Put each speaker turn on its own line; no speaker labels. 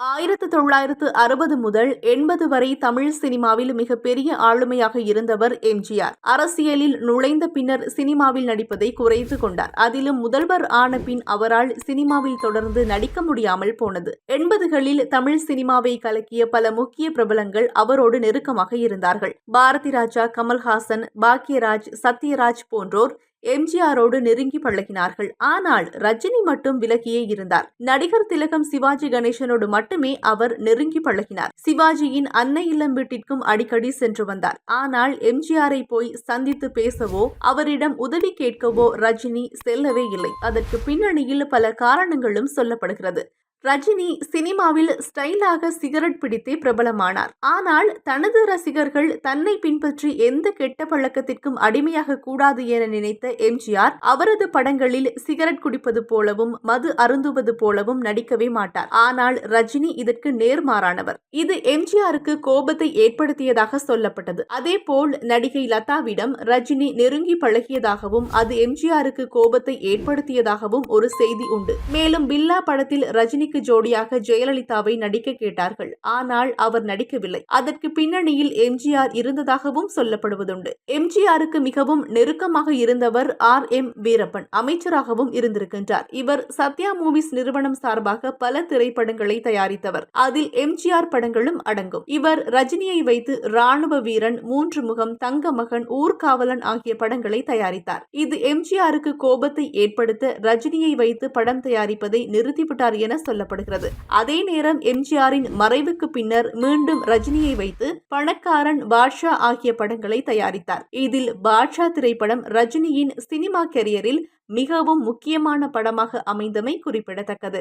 ஆயிரத்து தொள்ளாயிரத்து அறுபது முதல் எண்பது வரை தமிழ் சினிமாவில் மிகப்பெரிய ஆளுமையாக இருந்தவர் எம்ஜிஆர் அரசியலில் நுழைந்த பின்னர் சினிமாவில் நடிப்பதை குறைத்து கொண்டார். அதிலும் முதல்வர் ஆன பின் அவரால் சினிமாவில் தொடர்ந்து நடிக்க முடியாமல் போனது. எண்பதுகளில் தமிழ் சினிமாவை கலக்கிய பல முக்கிய பிரபலங்கள் அவரோடு நெருக்கமாக இருந்தார்கள். பாரதி ராஜா கமல்ஹாசன் பாக்யராஜ் சத்யராஜ் போன்றோர் எம்ஜிஆரோடு நெருங்கி பழகினார்கள். ஆனால் ரஜினி மட்டும் விலகியே இருந்தார். நடிகர் திலகம் சிவாஜி கணேசனோடு மட்டுமே அவர் நெருங்கி பழகினார். சிவாஜியின் அன்னை இல்லம் வீட்டிற்கும் அடிக்கடி சென்று வந்தார். ஆனால் எம்ஜிஆரை போய் சந்தித்து பேசவோ அவரிடம் உதவி கேட்கவோ ரஜினி செல்லவே இல்லை. அதற்கு பின்னணியில் பல காரணங்களும் சொல்லப்படுகிறது. ரஜினி சினிமாவில் ஸ்டைலாக சிகரெட் பிடித்தே பிரபலமானார். ஆனால் தனது ரசிகர்கள் தன்னை பின்பற்றி எந்த கெட்ட பழக்கத்திற்கும் அடிமையாக கூடாது என நினைத்த எம்ஜிஆர் அவரது படங்களில் சிகரெட் குடிப்பது போலவும் மது அருந்துவது போலவும் நடிக்கவே மாட்டார். ஆனால் ரஜினி இதற்கு நேர்மாறானவர். இது எம்ஜிஆருக்கு கோபத்தை ஏற்படுத்தியதாக சொல்லப்பட்டது. அதேபோல் நடிகை லதாவிடம் ரஜினி நெருங்கி பழகியதாகவும் அது எம்ஜிஆருக்கு கோபத்தை ஏற்படுத்தியதாகவும் ஒரு செய்தி உண்டு. மேலும் பில்லா படத்தில் ரஜினி ரஜினிக்கு ஜோடியாக ஜெயலலிதாவை நடிக்க கேட்டார்கள். ஆனால் அவர் நடிக்கவில்லை. அதற்கு பின்னணியில் எம்ஜிஆர் இருந்ததாகவும் சொல்லப்படுவதுண்டு. எம்ஜிஆருக்கு மிகவும் நெருக்கமாக இருந்தவர் ஆர். எம். வீரப்பன். அமைச்சராகவும் இருந்திருக்கின்றார். இவர் சத்யா மூவிஸ் நிறுவனம் சார்பாக பல திரைப்படங்களை தயாரித்தவர். அதில் எம்ஜிஆர் படங்களும் அடங்கும். இவர் ரஜினியை வைத்து ராணுவ வீரன் மூன்று முகம் தங்க மகன் ஊர்காவலன் ஆகிய படங்களை தயாரித்தார். இது எம்ஜிஆருக்கு கோபத்தை ஏற்படுத்த ரஜினியை வைத்து படம் தயாரிப்பதை நிறுத்திவிட்டார் என சொல்ல சொல்லப்படுகிறது. அதே நேரம் எம்ஜிஆரின் மறைவுக்கு பின்னர் மீண்டும் ரஜினியை வைத்து பணக்காரன் பாட்ஷா ஆகிய படங்களை தயாரித்தார். இதில் பாட்ஷா திரைப்படம் ரஜினியின் சினிமா கெரியரில் மிகவும் முக்கியமான படமாக அமைந்தமை குறிப்பிடத்தக்கது.